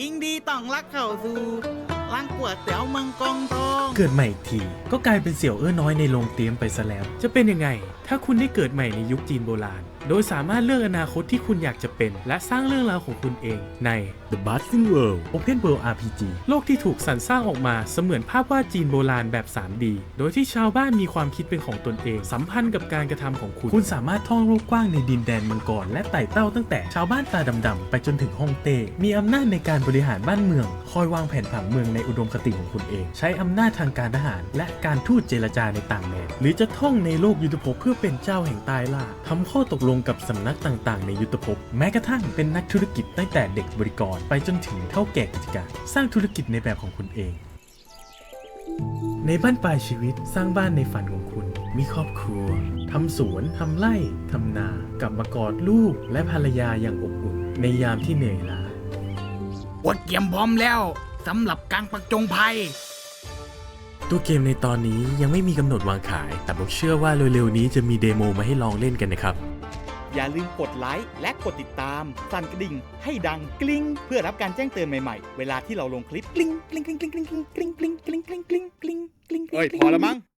ยิงดีต้องรักเข้าสู่างกวดเตี๋ยวเมืองกองทอง เกิดใหม่อีกที ก็กลายเป็นเสี่ยวเอ้อน้อยในโรงเตรียมไปซะแล้ว จะเป็นยังไง ถ้าคุณได้เกิดใหม่ในยุคจีนโบราณ โดยสามารถเลือกอนาคตที่คุณอยากจะเป็น และสร้างเรื่องราวของคุณเองใน The Buzzing World Open World RPG โลกที่ถูกสรรสร้างออกมาเสมือนภาพวาดจีนโบราณแบบ 3D โดยที่ชาวบ้านมีความคิดเป็นของตนเอง สัมพันธ์กับการกระทำของคุณ คุณสามารถท่องโลกกว้างในดินแดนมังกรและไต่เต้าตั้งแต่ชาวบ้านตาดำๆไปจนถึงฮ่องเต้มีอำนาจในการบริหารบ้านเมือง คอยวางแผนผังเมืองในอุดมคติของคุณเอง ใช้อำนาจทางการทหาร และการทูตเจรจาในต่างแดนหรือจะท่องในโลกยุทธภพเพื่อเป็นเจ้าแห่งตายล่าทำข้อตกลงกับสำนักต่างๆ ในยุทธภพแม้กระทั่งเป็นนักธุรกิจตั้งแต่เด็กบริกร ไปจนถึงเท่าแก่กิจการ สร้างธุรกิจในแบบของคุณเองในบ้านปลายชีวิตสร้างบ้านในฝันของคุณ มีครอบครัว ทำสวนทำไร่ทำนา กลับมากอดลูกและภรรยาอย่างอบอุ่น ในยามที่เหนื่อยล้าอดเกียมพร้อมแล้ว สำหรับการประจงภัย ตัวเกมในตอนนี้ยังไม่มีกำหนดวางขาย แต่ผมเชื่อว่าเร็วๆนี้จะมีเดโมมาให้ลองเล่นกันนะครับ อย่าลืมกดไลค์และกดติดตาม สั่นกระดิ่ง ให้ดังกลิ้ง เพื่อรับการแจ้งเตือนใหม่ๆ เวลาที่เราลงคลิปกลิ้งกลิ้งกลิ้งกลิ้งกลิ้งกลิ้งกลิ้งกลิ้งกลิ้งกลิ้งกลิ้งกลิ้งกลิ้งเอ้ยพอแล้วมั้ง